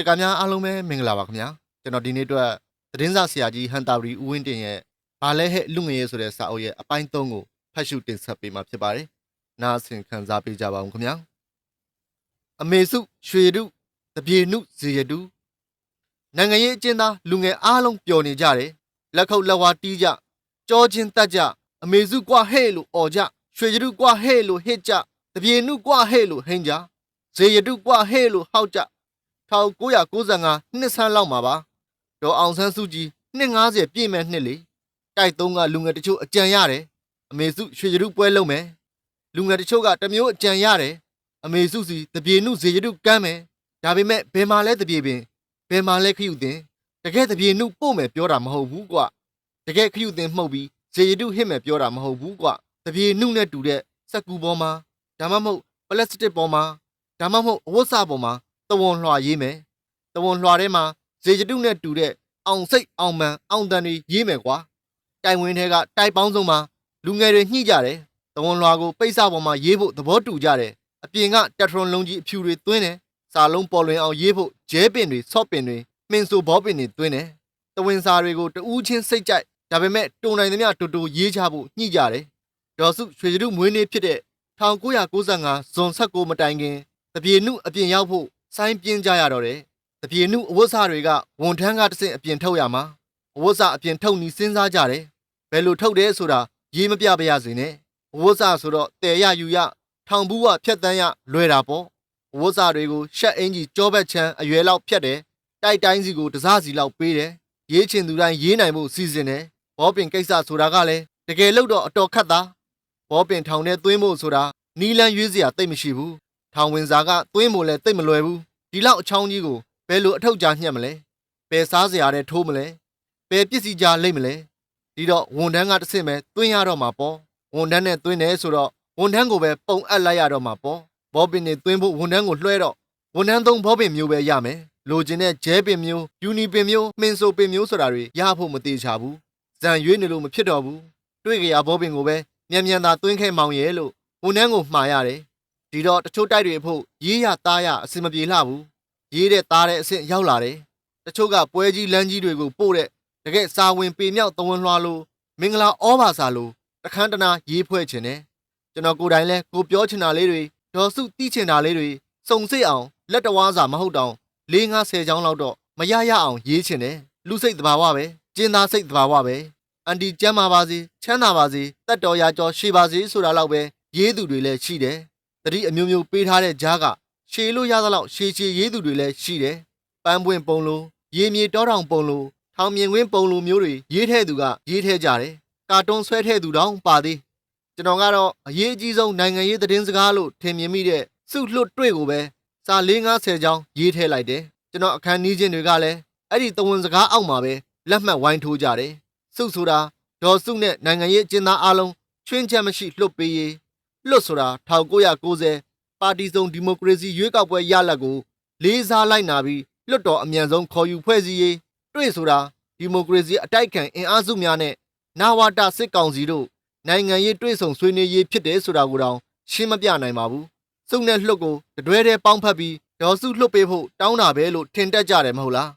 လကာများအားလုံးပဲမင်္ဂလာပါခင်ဗျာကျွန်တော်ဒီနေ့အတွက်သတင်းစာဆရာကြီးဟန်တာရီဦးဝင်းတင်ရဲ့ဘာလဲဟဲ့လူငယ်ရေးဆိုတဲ့စာအုပ်ရဲ့အပိုင်း3ကိုဖတ်ရှုတင်ဆက်ပေးမှာဖြစ်ပါတယ်နားဆင်ခံစားပေးကြပါဦးခင်ဗျာအမေစုရွှေတုတပြေနုဇေယတုနိုင်ငံရေးအကျဉ်းသားလူငယ်အားလုံးပျော်နေကြတယ်လက်ခုပ်လက်ဝါးတီးကြကြောချင်းတက်ကြအမေစုကွာဟဲ့လို့អော်ကြရွှေရတုကွာဟဲ့လို့ဟစ်ကြတပြေနုကွာဟဲ့လို့ဟင်းကြဇေယတုကွာဟဲ့လို့ဟောက်ကြ 1995နှစ်ဆန်းလောက်မှာပါဒေါ်အောင်ဆန်းစုကြည်နှစ်90ပြည့်မဲ့နှစ်လေတိုက်သုံးကလူငယ်တချို့အကြံရတယ်အမေစုရွှေရတုပွဲလုပ်မယ်လူငယ်တချို့ကတမျိုးအကြံရတယ်အမေစုစီတပြေနုဇေရတုကမ်းမယ်ဒါပေမဲ့ဘယ်မှာလဲတပြေပင်ဘယ်မှာလဲခရုတင်တကယ်တပြေနုပို့မယ်ပြောတာမဟုတ်ဘူးကွတကယ်ခရုတင်မှုတ်ပြီးဇေရတုဟစ်မယ်ပြောတာမဟုတ်ဘူးကွတပြေနုနဲ့တူတဲ့စက်ကူပေါ်မှာဒါမှမဟုတ်ပလတ်စတစ်ပေါ်မှာဒါမှမဟုတ်အဝတ်စပေါ်မှာ တဝန်လွှာရေးမယ်တဝန်လွှာထဲမှာဇေဂျတုနဲ့တူတဲ့အောင်စိတ်အောင်မှန်အောင်တန်တွေရေးမယ်ကွာတိုင်ဝင်းထဲကတိုက်ပေါင်းစုံမှာလူငယ်တွေညှိကြတယ်တဝန်လွှာကိုပိတ်စပေါ်မှာရေးဖို့သဘောတူကြတယ်အပြင်ကတက်ထရွန်လုံးကြီးအဖြူတွေသွင်းတယ်စာလုံးပေါ်လွင်အောင်ရေးဖို့ဂျဲပင်တွေဆော့ပင်တွေမင်ဆိုဘောပင်တွေသွင်းတယ်တဝင်းစာတွေကိုတူးချင်းစိတ်ကြိုက်ဒါပေမဲ့တုံနိုင်သမျှတူတူရေးချဖို့ညှိကြတယ်ဒေါ်စုရွှေကျတုမွေးနေ့ဖြစ်တဲ့1995ဇွန်16မတိုင်ခင်တပြေနုအပြင်ရောက်ဖို့ စိုင်းပြင်းကြရတော့တယ်။တပြေနုအဝတ်စားတွေကဝန်ထမ်းကတဆင့်အပြင်ထုတ်ရမှာအဝတ်စားအပြင်ထုတ်နီးစဉ်းစားကြတယ်။ဘယ်လိုထုတ်တယ်ဆိုတာရေးမပြပါရစေနဲ့။အဝတ်စားဆိုတော့တဲရယူရထောင်ဘူးကဖြတ်တန်းရလွယ်တာပေါ့။အဝတ်စားတွေကိုရှက်အင်ကြီးကြောဘက်ချမ်းအရွယ်လောက်ဖြတ်တယ်။တိုက်တိုင်းစီကိုတစားစီလောက်ပေးတယ်။ရေးချင်သူတိုင်းရေးနိုင်ဖို့စီစဉ်တယ်။ဘောပင်ကိစ္စဆိုတာကလည်းတကယ်လို့တော့အတော်ခတ်သား။ဘောပင်ထောင်ထဲသွင်းဖို့ဆိုတာနီလန်းရွေးစရာတိတ်မရှိဘူး။ ထောင်ဝင်စာကသွင်းဖို့လည်းတိတ်မလွယ်ဘူး။ဒီလောက်အချောင်းကြီးကိုဘယ်လိုအထောက်ကြားညှက်မလဲ။ဘယ်စားစရာတဲ့ထိုးမလဲ။ဘယ်ပစ္စည်းကြားလိမ့်မလဲ။ဒီတော့ဝန်ထမ်းကတစ်ဆင့်ပဲသွင်းရတော့မှာပေါ့။ဝန်ထမ်းနဲ့သွင်းတယ်ဆိုတော့ဝန်ထမ်းကိုပဲပုံအပ်လိုက်ရတော့မှာပေါ့။ဘောပင်နဲ့သွင်းဖို့ဝန်ထမ်းကိုလွှဲတော့ဝန်ထမ်းသုံးဘောပင်မျိုးပဲရမယ်။လိုချင်တဲ့ဂျဲပင်မျိုးယူနီပင်မျိုးမှင်ဆိုပင်မျိုးဆိုတာတွေရဖို့မသေးချဘူး။ဇံရွေးနေလို့မဖြစ်တော့ဘူး။တွေ့ကြရဘောပင်ကိုပဲမြန်မြန်သာသွင်းခဲ့မောင်ရဲ့လို့ဝန်ထမ်းကိုမှားရတယ်။ ဒီတော့တချို့တိုက်တွေအဖို့ရေးရသားရအစင်မပြေလှဘူးရေးတဲ့သားတဲ့အဆင့်ရောက်လာတယ်တချို့ကပွဲကြီးလမ်းကြီးတွေကိုပို့တဲ့တကယ်စာဝင်ပေမြောက်သဝန်လွှာလို့မင်္ဂလာဩဘာစာလို့တခန်းတနာရေးဖွဲ့ခြင်းတယ်ကျွန်တော်ကိုယ်တိုင်လဲကိုပြောချင်တာလေးတွေဒေါ်စုတီးချင်တာလေးတွေစုံစိတ်အောင်လက်တဝါးစာမဟုတ်တောင်၄50ချောင်းလောက်တော့မရရအောင်ရေးချင်တယ်လူစိတ်တဘာဝပဲကျင်းသားစိတ်တဘာဝပဲအန်တီကျမ်းပါပါစေချမ်းသာပါစေတက်တော်ရာကျော်ရှိပါစေဆိုတာလောက်ပဲရေးသူတွေလည်းရှိတယ် တတိအမျိုးမျိုးပေးထားတဲ့ဂျားကရှည်လို့ရသလောက်ရှည်ရှည်ရေးသူတွေလည်းရှိတယ်ပန်းပွင့်ပုံလိုရေမြေတောတောင်ပုံလိုထောင်မြင်ကွင်းပုံလိုမျိုးတွေရေးထဲသူကရေးထဲကြတယ်ကာတွန်းဆွဲထဲသူတောင်ပါသေးကျွန်တော်ကတော့အရေးအကြီးဆုံးနိုင်ငံရေးသတင်းစကားလို့ထင်မြင်မိတဲ့စုလွတ်တွေ့ကိုပဲစာ450ချောင်းရေးထဲလိုက်တယ်ကျွန်တော်အခန်းနီးချင်းတွေကလည်းအဲ့ဒီတဝန်စကားအောက်မှာပဲလက်မှတ်ဝိုင်းထိုးကြတယ်စုဆိုတာဒေါ်စုနဲ့နိုင်ငံရေးအကျဉ်းသားအလုံးချွင်းချက်မရှိလွတ်ပေးရေး လွတ်ဆိုတာ1990ပါတီစုံဒီမိုကရေစီရွေးကောက်ပွဲရလဒ်ကိုလေးစားလိုက်နာပြီးလွတ်တော်အမြန်ဆုံးခေါ်ယူဖွဲ့စည်းရေးတွေ့ဆိုတာဒီမိုကရေစီအတိုက်ခံအင်အားစုများနဲ့နာဝတာစစ်ကောင်စီတို့နိုင်ငံရေးတွေ့ဆုံဆွေးနွေးရေးဖြစ်တယ်ဆိုတာကိုတောင်ရှင်းမပြနိုင်ပါဘူးစုံနဲ့လှုပ်ကိုတတွဲတည်းပေါင်းဖက်ပြီးဒေါ်စုလှုပ်ပေးဖို့တောင်းတာပဲလို့ထင်တတ်ကြတယ်မဟုတ်လား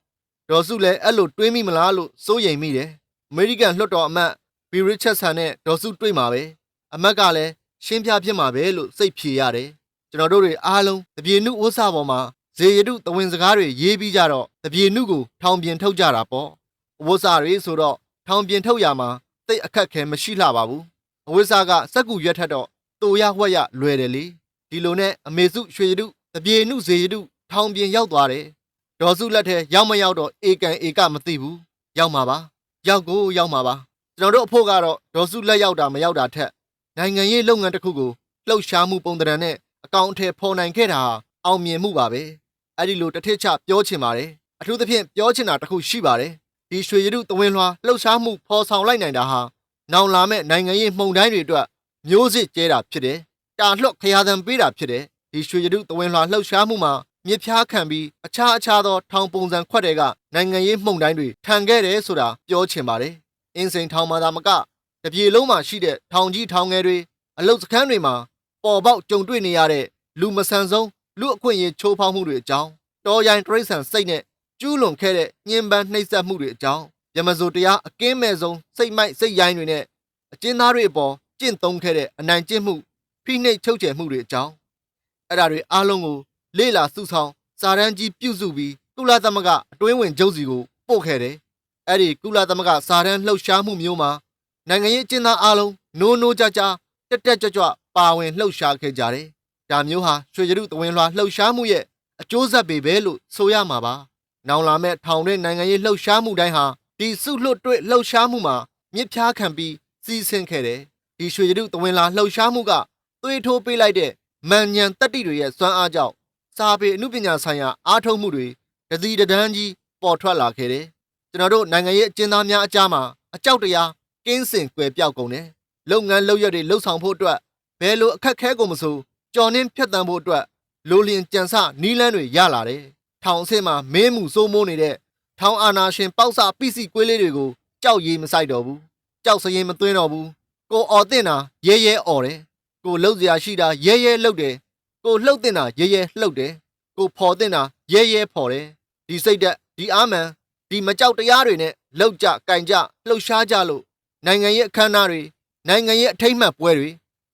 ဒေါ်စုလည်းအဲ့လိုတွေးမိမလားလို့စိုးရိမ်မိတယ်အမေရိကန်လွှတ်တော်အမတ်ဘီရစ်ချက်ဆန်နဲ့ဒေါ်စုတွေ့မှာပဲအမတ်ကလည်း ရှင်းပြဖြစ်မှာပဲလို့စိတ်ဖြေရတယ်ကျွန်တော်တို့တွေအားလုံးတပြေနုဥစ္စာပေါ်မှာဇေယတုတဝင်စကားတွေရေးပြီးကြတော့တပြေနုကိုထောင်ပြင်ထုတ်ကြတာပေါ့အဝတ်စားတွေဆိုတော့ထောင်ပြင်ထုတ်ရမှာတိတ်အခက်ခဲမရှိလှပါဘူးအဝတ်စားကစက်ကူရွက်ထက်တော့တူရဝက်ရလွယ်တယ်လေဒီလိုနဲ့အမေစုရွှေယတုတပြေနုဇေယတုထောင်ပြင်ရောက်သွားတယ်ဒေါ်စုလက်ထဲရောက်မရောက်တော့အေကန်အေကမသိဘူးရောက်မှာပါရောက်ကိုရောက်မှာပါကျွန်တော်တို့အဖို့ကတော့ဒေါ်စုလက်ရောက်တာမရောက်တာထက် နိုင်ငံရေးလုပ်ငန်းတစ်ခုကိုလှုပ်ရှားမှုပုံသဏ္ဍာန်နဲ့အကောင့်အထည်ဖော်နိုင်ခဲ့တာဟာအောင်မြင်မှုပါပဲအဲ့ဒီလိုတစ်ထစ်ချပြောချင်ပါတယ်အထူးသဖြင့်ပြောချင်တာတစ်ခုရှိပါတယ်ဒီရွှေရတုတဝင်းလွှာလှုပ်ရှားမှုဖော်ဆောင်လိုက်နိုင်တာဟာနောင်လာမဲ့နိုင်ငံရေးမှုန်တိုင်းတွေအတွက်မျိုးစစ်ကျဲတာဖြစ်တယ်တာလှော့ခရာသံပေးတာဖြစ်တယ်ဒီရွှေရတုတဝင်းလွှာလှုပ်ရှားမှုမှာမြစ်ဖျားခံပြီးအခြားအခြားသောထောင်ပုံစံခွက်တွေကနိုင်ငံရေးမှုန်တိုင်းတွေထန်ခဲ့တယ်ဆိုတာပြောချင်ပါတယ်အင်းစိန်ထောင်မှသာမက တပြေလုံးမှာရှိတဲ့ထောင်ကြီးထောင်ငယ်တွေအလုတ်စခန်းတွေမှာပေါ်ပေါက်ကြုံတွေ့နေရတဲ့လူမဆန်ဆုံးလူအခွင့်အရေးချိုးဖောက်မှုတွေအကြောင်းတော်ရိုင်းတရိษံစိတ်နဲ့ကျူးလွန်ခဲ့တဲ့ညှဉ်းပန်းနှိပ်စက်မှုတွေအကြောင်းယမဇိုတရားအကင်းမဲ့ဆုံးစိတ်မိုက်စိတ်ရိုင်းတွေနဲ့အကျဉ်းသားတွေအပေါ်ကျင့်သုံးခဲ့တဲ့အနိုင်ကျင့်မှုဖိနှိပ်ချုပ်ချယ်မှုတွေအကြောင်းအဲ့ဒါတွေအားလုံးကိုလေ့လာစုဆောင်းစာရန်ကြီးပြုစုပြီးကုလသမဂ္ဂအတွင်းဝင်ချုပ်စီကိုပို့ခဲ့တယ်အဲ့ဒီကုလသမဂ္ဂစာရန်လှုပ်ရှားမှုမျိုးမှာ နိုင်ငံရေးအကျဉ်းသားအားလုံးနိုးနိုးကြကြတက်တက်ကြွကြွပါဝင်လှုပ်ရှားခဲ့ကြတယ်ဒါမျိုးဟာရွှေကျရုတဝင်းလွှာလှုပ်ရှားမှုရဲ့အကျိုးဆက်တွေပဲလို့ဆိုရမှာပါနောင်လာမဲ့ထောင်တွင်းနိုင်ငံရေးလှုပ်ရှားမှုတိုင်းဟာဒီစုလွတ်တွေ့လှုပ်ရှားမှုမှာမြစ်ဖျားခံပြီးစီးဆင်းခဲ့တယ်ဒီရွှေကျရုတဝင်းလွှာလှုပ်ရှားမှုကသွေးထိုးပေးလိုက်တဲ့မန်ညံတက်တိတွေရဲ့စွမ်းအားကြောင့်စာပေအမှုပညာဆိုင်ရာအားထုတ်မှုတွေတတိတဒန်းကြီးပေါ်ထွက်လာခဲ့တယ်ကျွန်တော်တို့နိုင်ငံရေးအကျဉ်းသားများအကြားမှာအကြောက်တရား ကင်းစင်ကွယ်ပြောက်ကုန်တယ်လုပ်ငန်းလုပ်ရက်တွေလှုပ်ဆောင်ဖို့အတွက်ဘယ်လိုအခက်ခဲကိုမဆိုကြော်နှင်းဖြတ်တန်းဖို့အတွက်လိုလျင်ကြံစနီးလန်းတွေရလာတယ်ထောင်အဆင့်မှာမင်းမှုစိုးမိုးနေတဲ့ထောင်အာနာရှင်ပေါက်စပိစီကွေးလေးတွေကိုကြောက်ရည်မဆိုင်တော့ဘူးကြောက်စရင်မသွင်းတော့ဘူးကိုအော်တင်တာရဲရဲအော်တယ်ကိုလှုပ်စရာရှိတာရဲရဲလှုပ်တယ်ကိုလှုပ်တင်တာရဲရဲလှုပ်တယ်ကိုဖော်တင်တာရဲရဲဖော်တယ်ဒီစိတ်သက်ဒီအာမန်ဒီမကြောက်တရားတွေနဲ့လှုပ်ကြကင်ကြလှုပ်ရှားကြလို့ နိုင်ငံရေးအခမ်းအနားတွေနိုင်ငံရေးအထိမ့်မှတ်ပွဲတွေ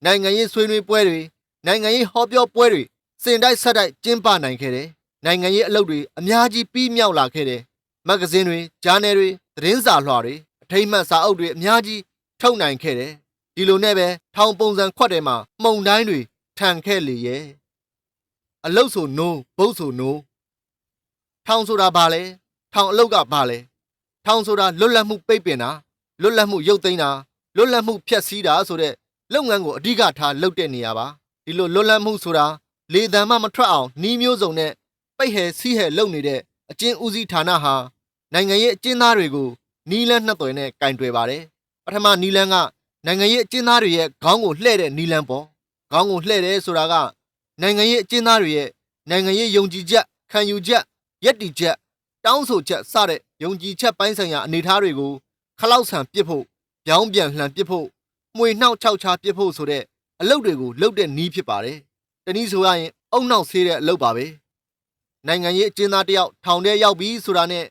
နိုင်ငံရေးဆွေးနွေးပွဲတွေနိုင်ငံရေးဟောပြောပွဲတွေစင်တိုက်ဆက်တိုက်ကျင်းပနိုင်ခဲ့တယ်နိုင်ငံရေးအလုပ်တွေအများကြီးပြီးမြောက်လာခဲ့တယ်မဂ္ဂဇင်းတွေဂျာနယ်တွေသတင်းစာလွှာတွေအထိမ့်မှတ်စာအုပ်တွေအများကြီးထုတ်နိုင်ခဲ့တယ်ဒီလိုနဲ့ပဲထောင်ပုံစံခွက်ထဲမှာမှုန်တိုင်းတွေထန်ခဲ့လေရဲ့အလုတ်ဆိုနိုးဘုတ်ဆိုနိုးထောင်ဆိုတာဘာလဲထောင်အလုတ်ကဘာလဲထောင်ဆိုတာလွတ်လပ်မှုပိတ်ပင်တာ လွတ်လပ်မှုရုပ်သိမ်းတာလွတ်လပ်မှုဖျက်ဆီးတာဆိုတဲ့လုပ်ငန်းကိုအဓိကထားလုပ်တဲ့နေရာပါဒီလိုလွတ်လပ်မှုဆိုတာလေတံမှမထွက်အောင်နှီးမျိုးစုံနဲ့ပိတ်ဟဲစီးဟဲလုပ်နေတဲ့အကျဉ်းဦးစီးဌာနဟာနိုင်ငံရေးအကျဉ်းသားတွေကိုနီးလန်းနှစ်သွယ်နဲ့ကင်တွယ်ပါတယ်ပထမနီးလန်းကနိုင်ငံရေးအကျဉ်းသားတွေရဲ့ခေါင်းကိုလှဲ့တဲ့နီးလန်းပေါ့ခေါင်းကိုလှဲ့တယ်ဆိုတာကနိုင်ငံရေးအကျဉ်းသားတွေရဲ့နိုင်ငံရေးယုံကြည်ချက်ခံယူချက်ယက်တီချက်တောင်းဆိုချက်စတဲ့ယုံကြည်ချက်ပိုင်းဆိုင်ရာအနေအထားတွေကို ခလောက်ဆန်ပစ်ဖို့ပြောင်းပြန်လှန်ပစ်ဖို့မှွေနှောက်ချောက်ချာပစ်ဖို့ဆိုတဲ့အလုပ်တွေကိုလုပ်တဲ့နီးဖြစ်ပါတယ်တနည်းဆိုရရင်အုံနောက်ဆေးတဲ့အလုပ်ပါပဲနိုင်ငံရေးအကျဉ်းသားတယောက်ထောင်ထဲရောက်ပြီဆိုတာနဲ့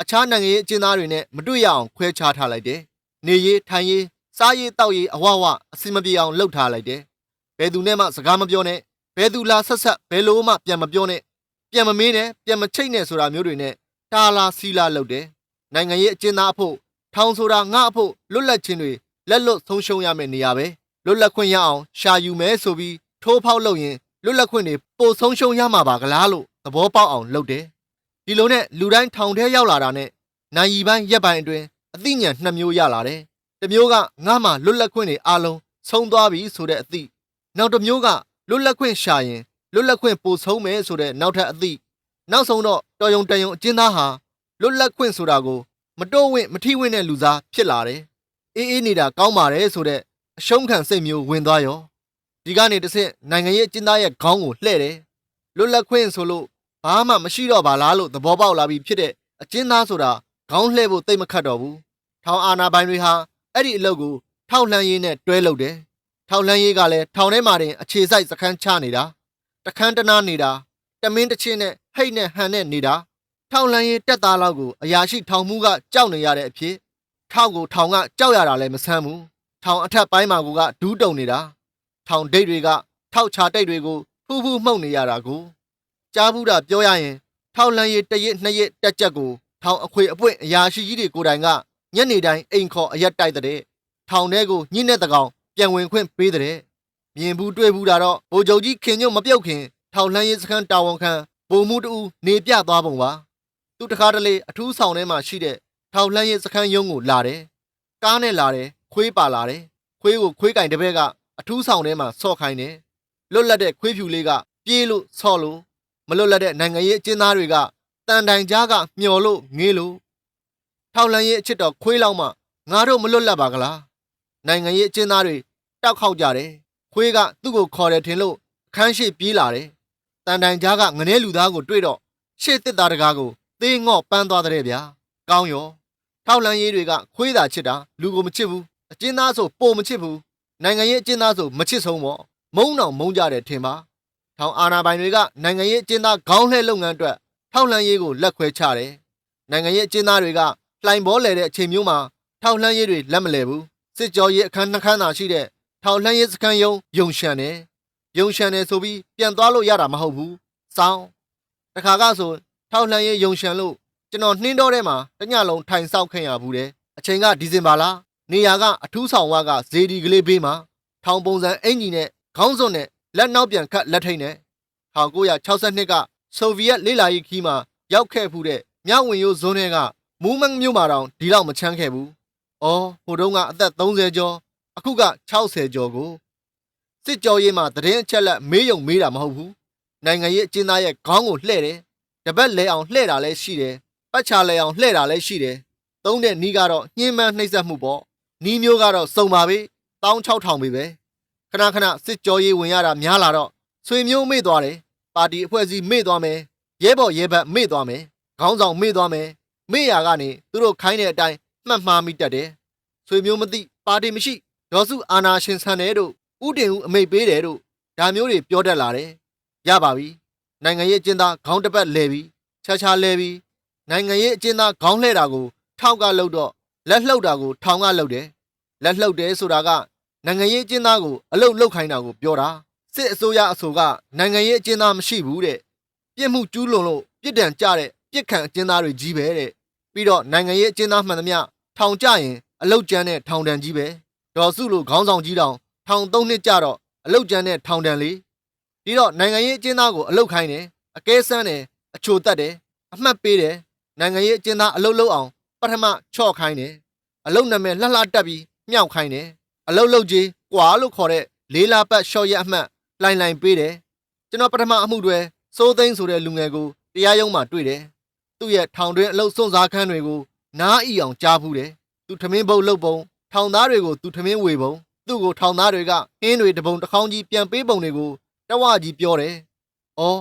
အခြားနိုင်ငံရေးအကျဉ်းသားတွေနဲ့မတွေ့ရအောင်ခွဲခြားထားလိုက်တယ်နေရေးထိုင်ရေးစားရေးတောက်ရေးအဝဝအစင်မပြေအောင်လုပ်ထားလိုက်တယ်ဘယ်သူနဲ့မှစကားမပြောနဲ့ဘယ်သူလာဆက်ဆက်ဘယ်လိုမှပြန်မပြောနဲ့ပြန်မမေးနဲ့ပြန်မချိတ်နဲ့ဆိုတာမျိုးတွေနဲ့တာလာစီလာလုပ်တယ်နိုင်ငံရေးအကျဉ်းသားအဖို့ ထောင်ဆိုတာငါအဖို့လွတ်လပ်ခြင်းတွေလက်လွတ်ဆုံးရှုံးရမယ့်နေရာပဲလွတ်လပ်ခွင့်ရအောင်ရှာယူမယ်ဆိုပြီးထိုးဖောက်လုပ်ရင်လွတ်လပ်ခွင့်တွေပိုဆုံးရှုံးရမှာပါကလားလို့သဘောပေါက်အောင်လုပ်တယ်ဒီလိုနဲ့လူတိုင်းထောင်ထဲရောက်လာတာနဲ့နိုင်ရီပိုင်းရက်ပိုင်းအတွင်းအသိဉာဏ်နှစ်မျိုးရလာတယ်တစ်မျိုးကငါမှလွတ်လပ်ခွင့်တွေအားလုံးဆုံးသွားပြီဆိုတဲ့အသည့်နောက်တစ်မျိုးကလွတ်လပ်ခွင့်ရှာရင်လွတ်လပ်ခွင့်ပိုဆုံးမယ်ဆိုတဲ့နောက်ထပ်အသည့်နောက်ဆုံးတော့တော်ယုံတန်ယုံအကျဉ်းသားဟာလွတ်လပ်ခွင့်ဆိုတာကို မတော့ဝင့်မထိဝင့်တဲ့လူသားဖြစ်လာတယ်အေးအေးနေတာကောင်းပါတယ်ဆိုတဲ့အရှုံးခံစိတ်မျိုးဝင်သွားရောဒီကနေတစ်ဆင့်နိုင်ငံရေးအကျဉ်းသားရဲ့ခေါင်းကိုလှဲ့တယ်လွတ်လပ်ခွင့်ဆိုလို့ဘာမှမရှိတော့ပါလားလို့သဘောပေါက်လာပြီးဖြစ်တဲ့အကျဉ်းသားဆိုတာခေါင်းလှဲ့ဖို့တိတ်မခတ်တော့ဘူးထောင်အာဏာပိုင်တွေဟာအဲ့ဒီအလုပ်ကိုထောက်လှမ်းရေးနဲ့တွဲလုပ်တယ်ထောက်လှမ်းရေးကလည်းထောင်ထဲမှာတင်အခြေစိုက်စခန်းချနေတာတခန်းတနာနေတာတမင်းတချင်းနဲ့ဟိတ်နဲ့ဟန်နဲ့နေတာ ထောက်လှမ်းရေးတက်သားလောက်ကိုအရာရှိထောင်မှုကကြောက်နေရတဲ့အဖြစ်ထောက်ကိုထောင်ကကြောက်ရတာလည်းမဆန်းဘူးထောင်အထက်ပိုင်းမှာကဒူးတုံနေတာထောင်ဒိတ်တွေကထောက်ချတိတ်တွေကိုဖူးဖူးမှုန့်နေရတာကိုကြားဘူးတာပြောရရင် ထောက်လန်းရေးတရက်နှစ်ရက်တက်ချက်ကိုထောင်အခွေအပွင့်အရာရှိကြီးတွေကိုယ်တိုင်ကညနေတိုင်းအိမ်ခေါ်အရက်တိုက်တဲ့ထောင်ထဲကိုညှင်းတဲ့တကောင်ပြန်ဝင်ခွင့်ပေးတဲ့မြင်ဘူးတွေ့ဘူးတာတော့ဗိုလ်ချုပ်ကြီးခင်ညွတ်မပြုတ်ခင်ထောင်လန်းရေးစခန်းတာဝန်ခံဗိုလ်မှူးတူနေပြသွားပုံပါ သူတခါတလေအထူးဆောင်ထဲမှာရှိတဲ့ထောင်လန်းရေးစခန်းရုံးကိုလာတယ်ကားနဲ့လာတယ်ခွေးပါလာတယ်ခွေးကိုခွေးကင်တစ်ဘက်ကအထူးဆောင်ထဲမှာဆော့ခိုင်းတယ်လွတ်လပ်တဲ့ခွေးဖြူလေးကပြေးလို့ဆော့လို့မလွတ်လပ်တဲ့နိုင်ငံရေးအကျဉ်းသားတွေကတန်တိုင်ကြားကမျော်လို့ငေးလို့ထောက်လန်းရေးအချစ်တော်ခွေးလောက်မှငါတို့မလွတ်လပ်ပါကလားနိုင်ငံရေးအကျဉ်းသားတွေတောက်ခောက်ကြတယ်ခွေးကသူ့ကိုခေါ်တယ်ထင်လို့အခန်းရှိပြေးလာတယ်တန်တိုင်ကြားကငနဲလူသားကိုတွေ့တော့ရှေ့တစ်သားတကားကို သေးငော့ပန်းသွားတဲ့ဗျာကောင်းရောထောက်လန်းရေးတွေကခွေးသာချစ်တာလူကိုမချစ်ဘူးအကျဉ်းသားဆိုပိုမချစ်ဘူးနိုင်ငံရေးအကျဉ်းသားဆိုမချစ်ဆုံးပေါ့မုံအောင်မုံကြတယ်ထင်ပါထောင်အာဏာပိုင်တွေကနိုင်ငံရေးအကျဉ်းသားခေါင်းလှဲလုပ်ငန်းအတွက်ထောက်လှမ်းရေးကိုလက်ခွဲချတယ်နိုင်ငံရေးအကျဉ်းသားတွေကလှိုင်ဘောလဲတဲ့အချိန်မျိုးမှာထောက်လှမ်းရေးတွေလက်မလဲဘူးစစ်ကြောရေးအခန်းနှစ်ခန်းသာရှိတဲ့ထောက်လှမ်းရေးစခန်းယုံယုံရှန်တယ်ယုံရှန်တယ်ဆိုပြီးပြန်သွားလို့ရတာမဟုတ်ဘူးစောင်းတခါကဆို ထောက်လှမ်းရေးယုံရှန်လို့ကျွန်တော်နှင်းတော့ထဲမှာတညလုံးထိုင်ဆောက်ခင်ရဘူးတယ်အချိန်ကဒီဇင်ဘာလနေရာကအထူးဆောင်ဝါကဇေဒီကလေးဘေးမှာထောင်ပုံစံအင်ဂျီနဲ့ခေါင်းစွန်နဲ့လက်နောက်ပြန်ခတ်လက်ထိတ်နဲ့1962ကဆိုဗီယက်လေးလာရေးခီးမှာရောက်ခဲ့ဖူးတဲ့မြဝင်ရိုးဇွန်းတွေကမူးမန်းမြို့မှာတောင်ဒီလောက်မချမ်းခဲ့ဘူး။အော်ဟိုတုန်းကအသက်30ကျော်အခုက60ကျော်ကိုစစ်ကြောရေးမှာသတင်းအချက်လက်မေးယုံမေးတာမဟုတ်ဘူး။နိုင်ငံရေးအကျဉ်းသားရဲ့ခေါင်းကိုလှဲ့တယ်။ တပတ်လဲအောင်လှဲ့တာလည်းရှိတယ်။ပတ်ချလဲအောင်လှဲ့တာလည်းရှိတယ်။သုံးတဲ့နီးကတော့ညှင်းမန်းနှိမ့်ဆက်မှုပေါ့။နီးမျိုးကတော့စုံပါပြီ။16000ပဲပဲ။ခဏခဏစစ်ကြောရေးဝင်ရတာများလာတော့ဆွေမျိုးမေ့သွားတယ်။ပါတီအဖွဲ့အစည်းမေ့သွားမယ်။ရဲဘော်ရဲဘက်မေ့သွားမယ်။ခေါင်းဆောင်မေ့သွားမယ်။မေ့ရကနေသူတို့ခိုင်းတဲ့အတိုင်းမှတ်မှားမိတတ်တယ်။ဆွေမျိုးမသိပါတီမရှိဒေါ်စုအာနာရှင်ဆန်တယ်တို့ဥတင်ဦးအမိတ်ပေးတယ်တို့ဒါမျိုးတွေပြောတတ်လာတယ်။ရပါပြီ။ နိုင်ငံရေးအကျဉ်းသားခေါင်းတစ်ပတ်လဲပြီးခြားခြားလဲပြီးနိုင်ငံရေးအကျဉ်းသားခေါင်းလှဲတာကိုထောက်ကလှုပ်တော့လက်လှုပ်တာကိုထောင်ကလှုပ်တယ်။လက်လှုပ်တယ်ဆိုတာကနိုင်ငံရေးအကျဉ်းသားကိုအလုတ်လှုပ်ခိုင်းတာကိုပြောတာစစ်အစိုးရအဆိုကနိုင်ငံရေးအကျဉ်းသားမရှိဘူးတဲ့ပြစ်မှုကျူးလွန်လို့ပြစ်ဒဏ်ကြတဲ့ပြစ်ခံအကျဉ်းသားတွေကြီးပဲတဲ့ပြီးတော့နိုင်ငံရေးအကျဉ်းသားမှန်သမျှထောင်ကြရင်အလုတ်ကျန်းတဲ့ထောင်ဒဏ်ကြီးပဲဒေါ်စုလိုခေါင်းဆောင်ကြီးတောင်ထောင်သုံးနှစ်ကြတော့အလုတ်ကျန်းတဲ့ထောင်ဒဏ်လေး ဒီတော့နိုင်ငံရေးအကျဉ်းသားကိုအလုတ်ခိုင်းတယ်အကဲဆန်းတယ်အချိုတက်တယ်အမှတ်ပေးတယ်နိုင်ငံရေးအကျဉ်းသားအလုတ်လုတ်အောင်ပထမချော့ခိုင်းတယ်အလုတ်နာမည်လှလှတက်ပြီးမြောက်ခိုင်းတယ်အလုတ်လုတ်ကြီးကွာလို့ခေါ်တဲ့လေးလာပတ်ရှော့ရက်အမှတ်လိုင်လိုင်ပေးတယ်ကျွန်တော်ပထမအမှုတွေစိုးသိန်းဆိုတဲ့လူငယ်ကိုတရားရုံးမှာတွေ့တယ်သူ့ရဲ့ထောင်တွင်းအလုတ်စွန့်စားခန်းတွေကိုနားအီအောင်ကြားဖူးတယ်သူထမင်းပုတ်လုတ်ပုံထောင်သားတွေကိုသူထမင်းဝေပုံသူ့ကိုထောင်သားတွေကဟင်းတွေတပုံတစ်ခေါင်းကြီးပြန်ပေးပုံတွေကို တဝကြီးပြောတယ်။အော်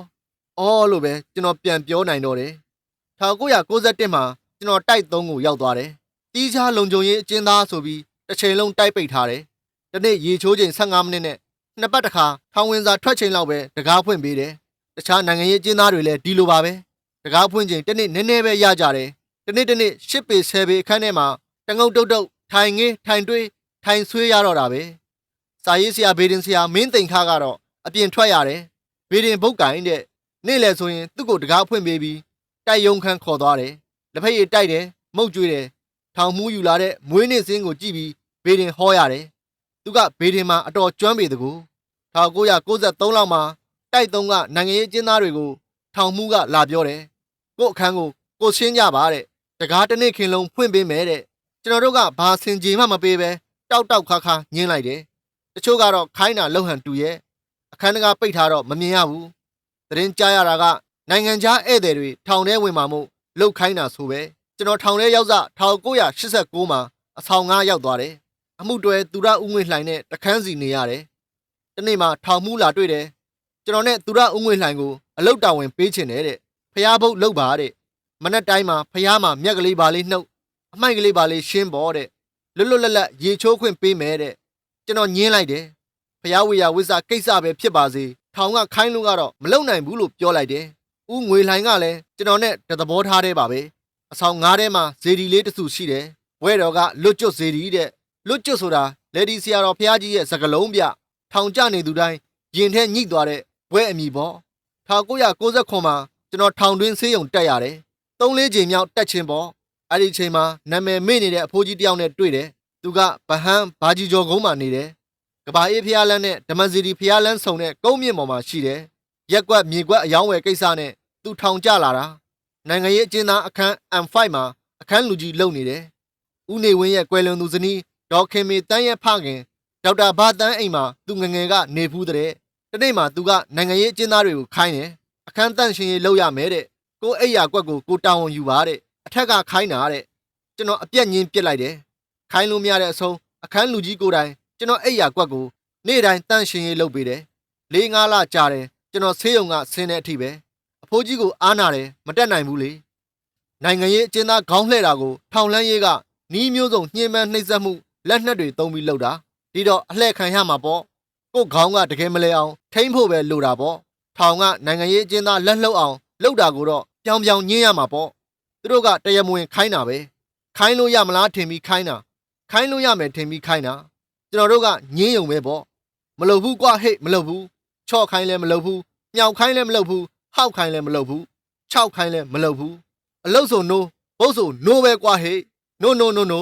အော်လို့ပဲကျွန်တော်ပြန်ပြောနိုင်တော့တယ်။1991မှာကျွန်တော်တိုက်သုံးကိုရောက်သွားတယ်။တီးခြားလုံခြုံရေးအကျဉ်းသားဆိုပြီးတစ်ချိန်လုံးတိုက်ပိတ်ထားတယ်။ဒီနေ့ရေချိုးချိန်15မိနစ်နဲ့နှစ်ပတ်တစ်ခါထောင်ဝင်စာထွက်ချိန်လောက်ပဲတကားဖွင့်ပေးတယ်။တခြားနိုင်ငံရေးအကျဉ်းသားတွေလည်းဒီလိုပါပဲ။တကားဖွင့်ချိန်တစ်နေ့နည်းနည်းပဲရကြတယ်။တစ်နေ့တစ်နေ့ရှစ်ပေဆယ်ပေအခန်းထဲမှာတငုံတုတ်တုတ်ထိုင်ငင်းထိုင်တွေးထိုင်ဆွေးရတော့တာပဲစာရေးဆရာဘေဒင်ဆရာမင်းသိန်ခါကတော့ အပြင်ထွက်ရတယ်ဘေဒင်ဘုတ်ကင်တဲ့နေ့လေဆိုရင်သူ့ကိုတကားဖွင့်ပေးပြီးတိုက်ယုံခန်းခေါ်သွားတယ်လက်ဖက်ရည်တိုက်တယ်မုတ်ကျွေးတယ်ထောင်မှုယူလာတဲ့မွေးနေ့စင်းကိုကြည့်ပြီးဘေဒင်ဟောရတယ်သူကဘေဒင်မှာအတော်ကျွမ်းပေတကူ1993လောက်မှာတိုက်သုံးကနိုင်ငံရေးကျင်းသားတွေကိုထောင်မှုကလာပြောတယ်ကို့အခန်းကိုကိုရှင်းကြပါတဲ့တကားတစ်နေ့ခင်လုံးဖွင့်ပေးမယ်တဲ့ကျွန်တော်တို့ကဘာစင်ကြေမှမပေးပဲတောက်တောက်ခါခါညင်းလိုက်တယ်တချို့ကတော့ခိုင်းတာလှုပ်ဟန်တူရဲ့ အခန်းတကားပိတ်ထားတော့မမြင်ရဘူးသတင်းကြားရတာကနိုင်ငံခြားဧည့်သည်တွေထောင်ထဲဝင်มาမို့လှုပ်ခိုင်းတာဆိုပဲကျွန်တော်ထောင်ထဲရောက်စ1989မှာအဆောင်9ရောက်သွားတယ်အမှုတွဲသူရဦးငွေလှိုင်နဲ့တခန်းစီနေရတယ်တနေ့မှာထောင်မှုလာတွေ့တယ်ကျွန်တော်နဲ့သူရဦးငွေလှိုင်ကိုအလုတ်တာဝန်ပေးချင်တယ်တဲ့ဖျားဘုတ်လှုပ်ပါတဲ့မနေ့တိုင်းမှာဖျားမှာမြက်ကလေးပါလေးနှုတ်အမိုက်ကလေးပါလေးရှင်းပေါ်တဲ့လွတ်လွတ်လပ်လပ်ရေချိုးခွင့်ပေးမယ်တဲ့ကျွန်တော်ညင်းလိုက်တယ် ဖျားဝေယဝိဇ္ဇကိစ္စပဲဖြစ်ပါစေထောင်ကခိုင်းလို့ကတော့မလုံနိုင်ဘူးလို့ပြောလိုက်တယ်ဦးငွေလှိုင်ကလည်းကျွန်တော်နဲ့တသဘောထားတဲ့ပါပဲအဆောင်ငားထဲမှာဇေဒီလေးတစ်စုရှိတယ်ဘွဲတော်ကလွတ်ကျွတ်ဇေဒီတဲ့လွတ်ကျွတ်ဆိုတာလေဒီဆီယာတော်ဖျားကြီးရဲ့စကလုံးပြထောင်ကျနေသူတိုင်းရင်ထဲညှိသွားတဲ့ဘွဲအမိပေါ့1969မှာကျွန်တော်ထောင်တွင်းဆေးရုံတက်ရတယ်၃လေးချိန်မြောက်တက်ချင်းပေါ့အဲ့ဒီချိန်မှာနာမည်မေ့နေတဲ့အဖိုးကြီးတယောက်နဲ့တွေ့တယ်သူကဗဟန်းဘာကြီးကျော်ကုန်းမှာနေတယ် ကဘာအေးဖျားလန်းနဲ့ဓမ္မစီတီဖျားလန်းဆုံတဲ့ကုန်းမြင့်ပေါ်မှာရှိတယ်ရက်ကွက်မြေကွက်အယောင်းဝယ်ကိစ္စနဲ့သူထောင်ကျလာတာနိုင်ငံရေးအကျဉ်းသားအခန်း M5 မှာအခန်းလူကြီးလုံနေတယ်ဦးနေဝင်းရဲ့ကွယ်လွန်သူဇနီးဒေါက်ခင်မေတန်းရဲ့ဖခင်ဒေါက်တာဘာတန်းအိမ်မှာသူငငယ်ကနေဖူးတဲ့တနေ့မှာသူကနိုင်ငံရေးအကျဉ်းသားတွေကိုခိုင်းတယ်အခန်းတန့်ရှင်ရေးလုပ်ရမယ်တဲ့ကိုအိယာကွက်ကိုကိုတာဝန်ယူပါတဲ့အထက်ကခိုင်းတာတဲ့ကျွန်တော်အပြက်ညင်းပြစ်လိုက်တယ်ခိုင်းလို့မရတဲ့အဆုံးအခန်းလူကြီးကိုယ်တိုင် ကျွန်တော်အိယာကွက်ကိုနေ့တိုင်းတန့်ရှင်ရေးလုပ်ပေးတယ်၄၅လကြာတယ်ကျွန်တော်ဆေးရုံကဆင်းတဲ့အထိပဲအဖိုးကြီးကိုအားနာတယ်မတက်နိုင်ဘူးလေနိုင်ငံရေးအကျဉ်းသားခေါင်းလှဲ့တာကိုထောင်လန်းရေးကနီးမျိုးစုံညှင်းပန်းနှိပ်စက်မှုလက်နက်တွေသုံးပြီးလုပ်တာဒီတော့အလှဲ့ခံရမှာပေါ့ကို့ခေါင်းကတကယ်မလဲအောင်ထိမ့်ဖို့ပဲလိုတာပေါ့ထောင်ကနိုင်ငံရေးအကျဉ်းသားလက်လှုပ်အောင်လုပ်တာကိုတော့ပြောင်ပြောင်ညင်းရမှာပေါ့သူတို့ကတရားမဝင်ခိုင်းတာပဲခိုင်းလို့ရမလားထင်ပြီးခိုင်းတာခိုင်းလို့ရမယ်ထင်ပြီးခိုင်းတာ ကျွန်တော်တို့ကညင်းယုံပဲပေါ့မလုပ်ဘူးကွာဟဲ့မလုပ်ဘူးချော့ခိုင်းလဲမလုပ်ဘူးမြောက်ခိုင်းလဲမလုပ်ဘူးဟောက်ခိုင်းလဲမလုပ်ဘူးခြောက်ခိုင်းလဲမလုပ်ဘူးအလုတ်ဆို no ဘုတ်ဆို no ပဲကွာဟဲ့ no no no no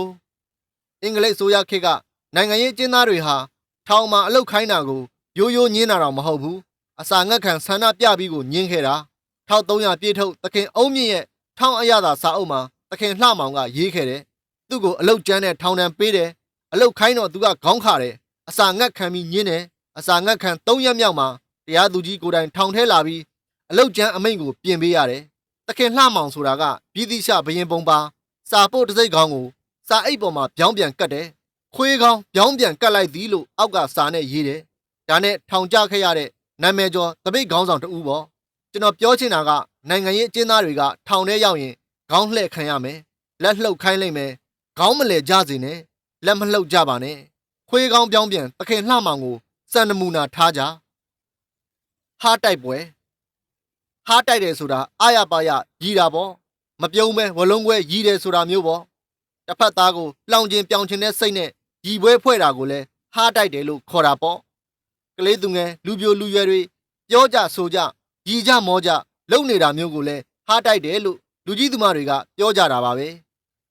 အင်္ဂလိပ်ဆိုရခေတ်ကနိုင်ငံရေးအကျဉ်းသားတွေဟာထောင်မှာအလုတ်ခိုင်းတာကိုရိုးရိုးညင်းတာတော့မဟုတ်ဘူးအစာငတ်ခံဆန္ဒပြပြီးကိုညင်းခဲ့တာ1300ပြည့်ထုတ်သခင်အုံးမြင့်ရဲ့ထောင်အရသာစာအုပ်မှာသခင်လှမောင်ကရေးခဲ့တယ်သူ့ကိုအလုတ်ကျန်းတဲ့ထောင်တန်းပေးတယ် အလုတ်ခိုင်းတော့သူကခေါင်းခါတယ်အစာငတ်ခံပြီးညင်းတယ်အစာငတ်ခံ3ရက်မြောက်မှာတရားသူကြီးကိုယ်တိုင်ထောင်ထဲလာပြီးအလုတ်ကျန်းအမိန့်ကိုပြင်ပေးရတယ်သခင်လှမောင်ဆိုတာကပြည်တိရှဘရင်ပုံပါစာပို့တစ်စိတ်ခေါင်းကိုစာအိတ်ပေါ်မှာပြောင်းပြန်ကတ်တယ်ခွေးကောင်းပြောင်းပြန်ကတ်လိုက်သည်လို့အောက်ကစာနဲ့ရေးတယ်ဒါနဲ့ထောင်ကျခဲ့ရတဲ့နာမည်ကျော်တပိတ်ခေါင်းဆောင်တူပေါ့ကျွန်တော်ပြောချင်တာကနိုင်ငံရေးအကျဉ်းသားတွေကထောင်ထဲရောက်ရင်ခေါင်းလှဲ့ခံရမယ်လက်လှုပ်ခိုင်းလိုက်မယ်ခေါင်းမလဲကြစေနဲ့ လက်မလှုပ်ကြပါနဲ့ခွေးကောင်းပြောင်းပြန်တခင်လှမောင်ကိုစံနမူနာထားကြဟားတိုက်ပွဲဟားတိုက်တယ်ဆိုတာအာရပါရရီတာပေါ့မပြုံးမဲဝလုံးခွဲရီတယ်ဆိုတာမျိုးပေါ့တစ်ဖက်သားကိုလောင်ကျင်ပြောင်ကျင်တဲ့စိတ်နဲ့ရီပွဲဖွဲ့တာကိုလဲဟားတိုက်တယ်လို့ခေါ်တာပေါ့ကလေးသူငယ်လူပြိုလူရွယ်တွေပြောကြဆိုကြရီကြမောကြလုံနေတာမျိုးကိုလဲဟားတိုက်တယ်လို့လူကြီးသူမတွေကပြောကြတာပါပဲ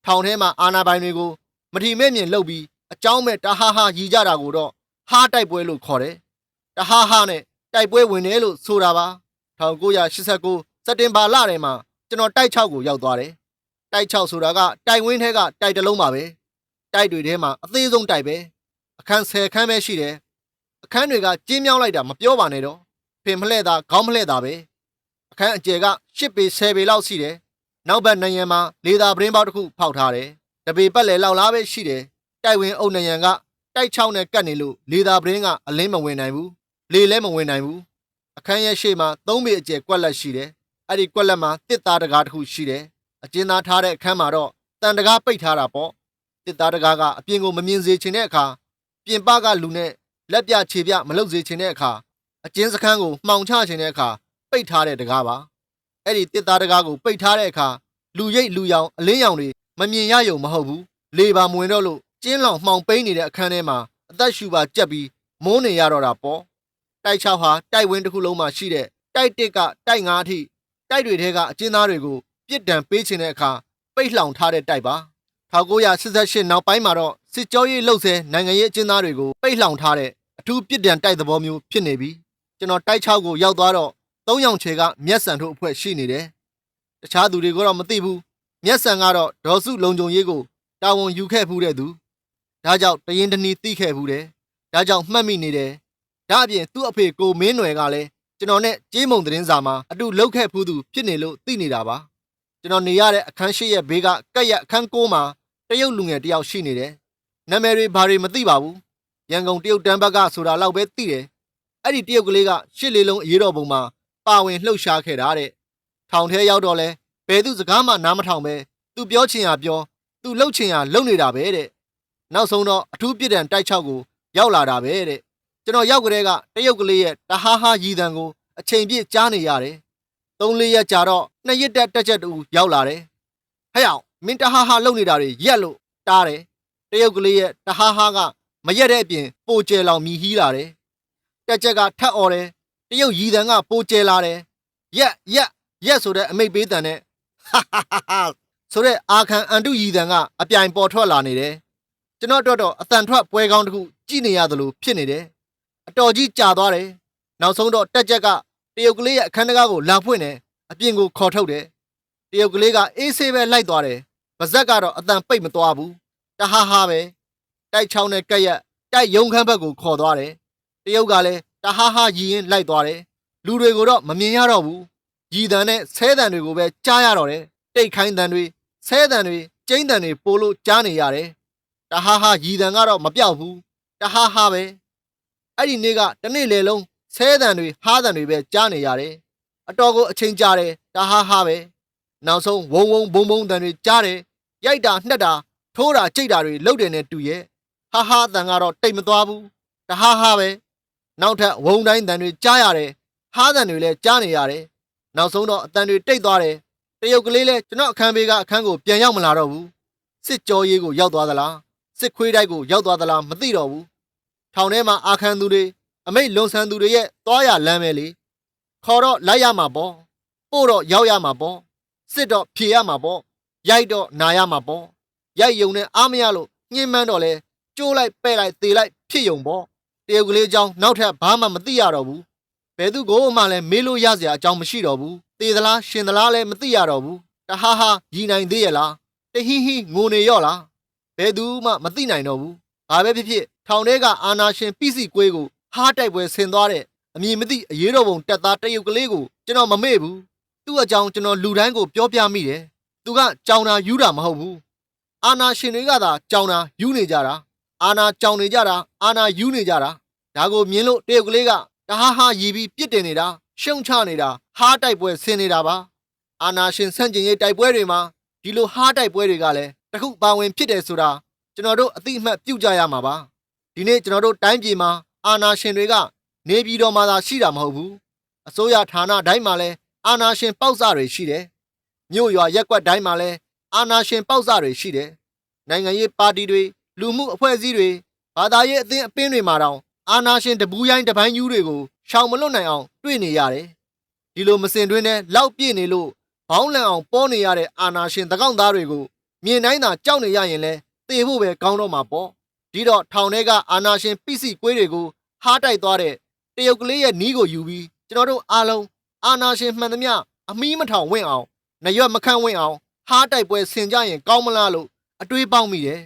ထောင်ထဲမှာအာနာပိုင်တွေကို မထီမဲ့မြင်လှုပ်ပြီးအကြောင်းမဲ့တဟားဟာရီကြတာကိုတော့ဟားတိုက်ပွဲလို့ခေါ်တယ်တဟားဟာနဲ့တိုက်ပွဲဝင်တယ်လို့ဆိုတာပါ1989စက်တင်ဘာလထဲမှာကျွန်တော်တိုက်6ကိုရောက်သွားတယ်တိုက်6ဆိုတာကတိုက်ဝင်းထဲကတိုက်တလုံးပါပဲတိုက်တွေထဲမှာအသေးဆုံးတိုက်ပဲအခန်း10ခန်းပဲရှိတယ်အခန်းတွေကကျင်းမြောင်းလိုက်တာမပြောပါနဲ့တော့ဖင်မလှဲ့တာခေါင်းမလှဲ့တာပဲအခန်းအကျယ်က10ပေ10ပေလောက်ရှိတယ်နောက်ဘက်နယံမှာလေသာပရင်းပေါက်တစ်ခုဖောက်ထားတယ် တပေပတ်လေလောက်လားပဲရှိတယ်တိုက်ဝင်အုပ်နယံကတိုက်6နဲ့ကတ်နေလို့လေသာပရင်းကအလင်းမဝင်နိုင်ဘူးလေလဲမဝင်နိုင်ဘူးအခန်းရဲ့ရှေ့မှာ3ပေအကျယ်ကွက်လက်ရှိတယ်အဲ့ဒီကွက်လက်မှာတစ်သားတကားတစ်ခုရှိတယ်အကျဉ်းသားထားတဲ့အခန်းမှာတော့တန်တကားပိတ်ထားတာပေါ့တစ်သားတကားကအပြင်ကိုမမြင်စေချင်တဲ့အခါပြင်ပကလူနဲ့လက်ပြခြေပြမလုပ်စေချင်တဲ့အခါအကျဉ်းစခန်းကိုမှောင်ချချင်တဲ့အခါပိတ်ထားတဲ့တကားပါအဲ့ဒီတစ်သားတကားကိုပိတ်ထားတဲ့အခါလူရိတ်လူရောင်အလင်းရောင်တွေ မမြင်ရယုံမဟုတ်ဘူးလေပါမဝင်တော့လို့ကျင်းလောင်မှောင်ပိန်းနေတဲ့အခန်းထဲမှာအသက်ရှူပါကြက်ပြီးမုန်းနေရတော့တာပေါ့တိုက်6ဟာတိုက်ဝင်းတစ်ခုလုံးမှာရှိတဲ့တိုက်1ကတိုက်9အထိတိုက်တွေထဲကအကျဉ်းသားတွေကိုပြစ်ဒဏ်ပေးခြင်းတဲ့အခါပိတ်လှောင်ထားတဲ့တိုက်ပါ1988နောက်ပိုင်းမှာတော့စစ်ကြောရေးလှုပ်ဆဲနိုင်ငံရေးအကျဉ်းသားတွေကိုပိတ်လှောင်ထားတဲ့အထူးပြစ်ဒဏ်တိုက်သဘောမျိုးဖြစ်နေပြီကျွန်တော်တိုက်6ကိုရောက်သွားတော့သုံးယောင်ချေကမျက်စံတို့အဖွဲ့ရှိနေတယ်တခြားသူတွေကိုတော့မသိဘူး မျက်စံကတော့ဒေါ်စုလုံခြုံရေးကိုတာဝန်ယူခဲ့ဖူးတဲ့သူဒါကြောင့်တရင်တနီသိခဲ့ဖူးတယ်ဒါကြောင့်မှတ်မိနေတယ်ဒါအပြင်သူ့အဖေကိုမင်းနွယ်ကလည်းကျွန်တော်နဲ့ကြေးမုံသတင်းစာမှာအတူလှုပ်ခဲ့ဖူးသူဖြစ်နေလို့သိနေတာပါကျွန်တော်နေရတဲ့အခန်းရှိရဲ့ဘေးကကက်ရအခန်း9မှာတရုတ်လူငယ်တယောက်ရှိနေတယ်နာမည်တွေဘာတွေမသိပါဘူးရန်ကုန်တရုတ်တန်းဘက်ကဆိုတာလောက်ပဲသိတယ်အဲ့ဒီတရုတ်ကလေးကရှစ်လေးလုံးအရေးတော်ပုံမှာပါဝင်လှုပ်ရှားခဲ့တာတဲ့ထောင်ထဲရောက်တော့လဲ ဘယ်သူစကားမှနားမထောင်ပဲသူပြောချင်ရပြောသူလှုပ်ချင်ရလှုပ်နေတာပဲတဲ့နောက်ဆုံးတော့အထူးပြစ်ဒဏ်တိုက်ချောက်ကိုရောက်လာတာပဲတဲ့ကျွန်တော်ရောက်ကြတဲ့ကတရုတ်ကလေးရဲ့တဟားဟားရည်တံကိုအချိန်ပြည့်ကြားနေရတယ်သုံးလေးရက်ကြာတော့နှစ်ရက်တက်တက်ချက်တူရောက်လာတယ်ဟဲ့အောင်မင်းတဟားဟားလှုပ်နေတာတွေရက်လို့တားတယ်တရုတ်ကလေးရဲ့တဟားဟားကမရက်တဲ့အပြင်ပိုကျဲလောင်မြည်ဟီးလာတယ်တက်ချက်ကထက်អော်တယ်တရုတ်ရည်တံကပိုကျဲလာတယ်ရက်ရက်ရက်ဆိုတဲ့အမိတ်ပေးတန်နဲ့ဟာဟာဟာ ဆိုတဲ့အာခံအန်တုရည်တံကအပြိုင်ပေါ်ထွက်လာနေတယ်ကျွန်တော်အတွက်တော့အတန်ထွက်ပွဲကောင်းတစ်ခုကြည့်နေရသလိုဖြစ်နေတယ်အတော်ကြီးကြာသွားတယ်နောက်ဆုံးတော့တက်ချက်ကတရုတ်ကလေးရဲ့အခန်းတကားကိုလာဖွင့်တယ်အပြင်ကိုခေါ်ထုတ်တယ်တရုတ်ကလေးကအေးဆေးပဲလိုက်သွားတယ်ပါဇက်ကတော့အတန်ပိတ်မသွားဘူးတဟားဟားပဲတိုက်ချောင်းနဲ့ကက်ရက်တိုက်ယုံခမ်းဘက်ကိုခေါ်သွားတယ်တရုတ်ကလည်းတဟားဟားရည်ရင်လိုက်သွားတယ်လူတွေကိုတော့မမြင်ရတော့ဘူး ရည်တန်နဲ့ဆဲတန်တွေကိုပဲကြားရတော့တယ်တိတ်ခိုင်းတန်တွေဆဲတန်တွေကျိန်းတန်တွေပို့လို့ကြားနေရတယ်တဟားဟားရည်တန်ကတော့မပြောက်ဘူးတဟားဟားပဲအဲ့ဒီနေ့ကတနေ့လေလုံးဆဲတန်တွေဟားတန်တွေပဲကြားနေရတယ်အတော်ကိုအချိန်ကြာတယ်တဟားဟားပဲနောက်ဆုံးဝုံဝုံဘုံဘုံတန်တွေကြားတယ်ရိုက်တာနှက်တာထိုးတာကြိတ်တာတွေလုပ်တယ်နဲ့တူရဲ့ဟာဟာတန်ကတော့တိတ်မသွားဘူးတဟားဟားပဲနောက်ထပ်ဝုံတိုင်းတန်တွေကြားရတယ်ဟားတန်တွေလည်းကြားနေရတယ် နောက်ဆုံးတော့အတန်တွေတိတ်သွားတယ်တရုတ်ကလေးလဲကျွန်တော်အခန်းဘေးကအခန်းကိုပြန်ရောက်မလာတော့ဘူးစစ်ကြောရေးကိုရောက်သွားသလားစစ်ခွေးတိုက်ကိုရောက်သွားသလားမသိတော့ဘူးထောင်ထဲမှာအာခံသူတွေအမိတ်လွန်ဆန်သူတွေရဲ့သွားရလမ်းပဲလေခေါ်တော့လိုက်ရမှာပေါ့ပို့တော့ရောက်ရမှာပေါ့စစ်တော့ဖြေရမှာပေါ့ရိုက်တော့နာရမှာပေါ့ရိုက်ယုံနဲ့အားမရလို့ညှင်းမှန်းတော့လဲကျိုးလိုက်ပဲ့လိုက်သေလိုက်ဖြစ်ယုံပေါ့တရုတ်ကလေးအကြောင်းနောက်ထပ်ဘာမှမသိရတော့ဘူးဘ ယ်သူကိုမှလည်းမေးလို့ရစရာအကြောင်းမရှိတော့ဘူးတေသလားရှင်သလားလည်းမသိရတော့ဘူးတဟားဟာရည်နိုင်သေးရဲ့လားတဟိဟိငိုနေရော့လားဘယ်သူမှမသိနိုင်တော့ဘူးဘာပဲဖြစ်ဖြစ်ထောင်ထဲကအာနာရှင်ပြည့်စီကွေးကိုဟားတိုက်ပွဲဆင်သွားတဲ့အမည်မသိအရေးတော်ပုံတက်သားတရုတ်ကလေးကိုကျွန်တော်မမေ့ဘူးသူ့အကြောင်းကျွန်တော်လူတိုင်းကိုပြောပြမိတယ်သူကကြောင်တာယူတာမဟုတ်ဘူးအာနာရှင်တွေကသာကြောင်တာယူနေကြတာအာနာကြောင်နေကြတာအာနာယူနေကြတာဒါကိုမြင်လို့တရုတ်ကလေးက တဟားဟာရည်ပြီးပြစ်တင်နေတာရှုံချနေတာဟားတိုက်ပွဲဆင်နေတာပါအာနာရှင်ဆန့်ကျင်ရေးတိုက်ပွဲတွေမှာဒီလိုဟားတိုက်ပွဲတွေကလည်းတစ်ခုပါဝင်ဖြစ်တယ်ဆိုတာကျွန်တော်တို့အတိအမှတ်ပြုကြရမှာပါဒီနေ့ကျွန်တော်တို့တိုင်းပြည်မှာအာနာရှင်တွေကနေပြည်တော်မှာသာရှိတာမဟုတ်ဘူးအစိုးရဌာနတိုင်းမှာလည်းအာနာရှင်ပေါက်စတွေရှိတယ်မြို့ရွာရက်ကွက်တိုင်းမှာလည်းအာနာရှင်ပေါက်စတွေရှိတယ်နိုင်ငံရေးပါတီတွေလူမှုအဖွဲ့အစည်းတွေဘာသာရေးအသင်းအပင်းတွေမှာတောင် အာနာရှင်တပူးရိုင်းတပိုင်းယူတွေကိုရှောင်မလွတ်နိုင်အောင်တွေ့နေရတယ်။ဒီလိုမစင်တွင်းနဲ့လောက်ပြည့်နေလို့ဘောင်းလန်အောင်ပေါ်နေရတဲ့အာနာရှင်တကောက်သားတွေကိုမြင်တိုင်းသာကြောက်နေရရင်လဲသေဖို့ပဲကောင်းတော့မှာပေါ့။ဒီတော့ထောင်ထဲကအာနာရှင်ပိစီကွေးတွေကိုဟားတိုက်သွားတဲ့တရုတ်ကလေးရဲ့နီးကိုယူပြီးကျွန်တော်တို့အားလုံးအာနာရှင်မှန်သမျှအမီးမထောင်ဝင့်အောင်နရွက်မခန့်ဝင့်အောင်ဟားတိုက်ပွဲဆင်ကြရင်ကောင်းမလားလို့အတွေးပေါက်မိတယ်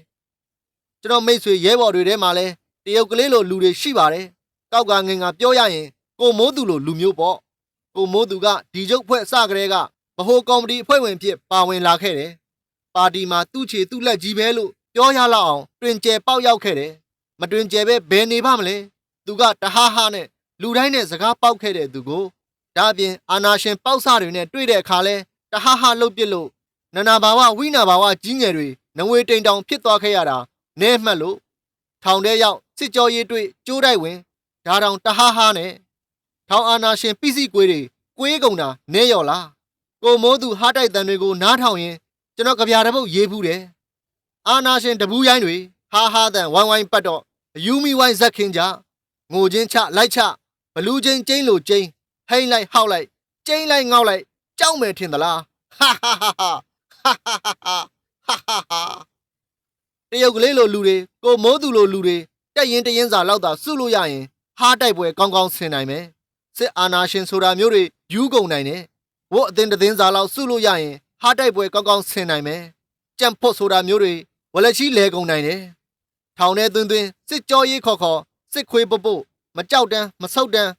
။ကျွန်တော်မိတ်ဆွေရဲဘော်တွေထဲမှာလဲ တရုတ်ကလေးလိုလူတွေရှိပါတယ်။ကောက်ကငင်ကပြောရရင်ကိုမိုးသူလိုလူမျိုးပေါ့။ကိုမိုးသူကဒီကျုပ်ဖွဲ့စကလေးကဗဟိုကော်မတီအဖွဲ့ဝင်ဖြစ်ပါဝင်လာခဲ့တယ်။ပါတီမှာသူ့ချေသူ့လက်ကြီးပဲလို့ပြောရလောက်အောင်တွင်ကျဲပေါက်ရောက်ခဲ့တယ်။မတွင်ကျဲပဲဘယ်နေပါမလဲ။သူကတဟားဟားနဲ့လူတိုင်းနဲ့စကားပေါက်ခဲ့တဲ့သူကိုဒါအပြင်အာနာရှင်ပေါက်စတွေနဲ့တွေ့တဲ့အခါလဲတဟားဟားလှုပ်ပစ်လို့နနာဘာဝဝိနာဘာဝကြီးငယ်တွေနဝေတိန်တောင်ဖြစ်သွားခဲ့ရတာနဲမှတ်လို့ ထောင်ထဲရောက်စစ်ကြောရေးတွေ့ကျိုးတိုက်ဝင်ဓာတောင်တဟားဟားနဲ့ထောင်အာနာရှင်ပိစီကွေးတွေကိုေးကုံတာနဲရော်လားကိုမိုးသူဟားတိုက်တန်တွေကိုနားထောင်ရင်ကျွန်တော်ကြပြားတပုတ်ရေးဖူးတယ်အာနာရှင်တပူးရိုင်းတွေဟားဟားတန်ဝိုင်းဝိုင်းပတ်တော့အယူမီဝိုင်းဇက်ခင်ကြငိုချင်းချလိုက်ချဘလူးချင်းကျင်းလိုကျင်းဟိမ့်လိုက်ဟောက်လိုက်ကျင်းလိုက်ငေါက်လိုက်ကြောက်မယ်ထင်သလား哈哈哈哈，哈哈哈哈，哈哈哈。 တရုတ်ကလေးလိုလူတွေကိုမိုးသူလိုလူတွေတက်ရင်တရင်စာလောက်သာစုလို့ရရင်ဟားတိုက်ပွဲကောင်းကောင်းဆင်နိုင်မယ်စစ်အာဏာရှင်ဆိုတာမျိုးတွေယူးကုန်နိုင်တယ်ဝတ်အသင်တသင်းစာလောက်စုလို့ရရင်ဟားတိုက်ပွဲကောင်းကောင်းဆင်နိုင်မယ်ကြံ့ဖို့ဆိုတာမျိုးတွေဝလက်ချီလဲကုန်နိုင်တယ်ထောင်ထဲသွင်းသွင်းစစ်ကြောရေးခေါ်ခေါ်စစ်ခွေးပုတ်ပုတ်မကြောက်တန်းမဆုတ်တန်း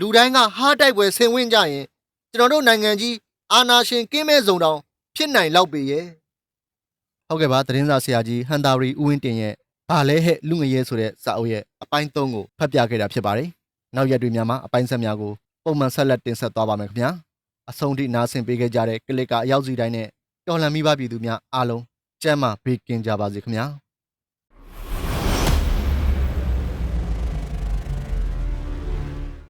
လူတိုင်းကဟားတိုက်ပွဲဆင်ဝင်ကြရင်ကျွန်တော်တို့နိုင်ငံကြီးအာဏာရှင်ကင်းမဲ့စုံတောင်ဖြစ်နိုင်လောက်ပေရဲ့ ဟုတ်ကဲ့ပါသတင်းစာဆရာကြီးဟန်တာရီဦးဝင်းတင်ရဲ့ဘာလဲဟဲ့လူငရဲဆိုတဲ့စာအုပ်ရဲ့အပိုင်း၃ကိုဖတ်ပြခဲ့တာဖြစ်ပါတယ်။နောက်ရက်တွေများမှာအပိုင်းဆက်များကိုပုံမှန်ဆက်လက်တင်ဆက်သွားပါမယ်ခင်ဗျာ။အဆုံးထိနားဆင်ပေးခဲ့ကြတဲ့ကလစ်ကအရောက်စီတိုင်းနဲ့တော်လန်မိဘပြည်သူများအားလုံးကျမ်းမာဘေးကင်းကြပါစေခင်ဗျာ။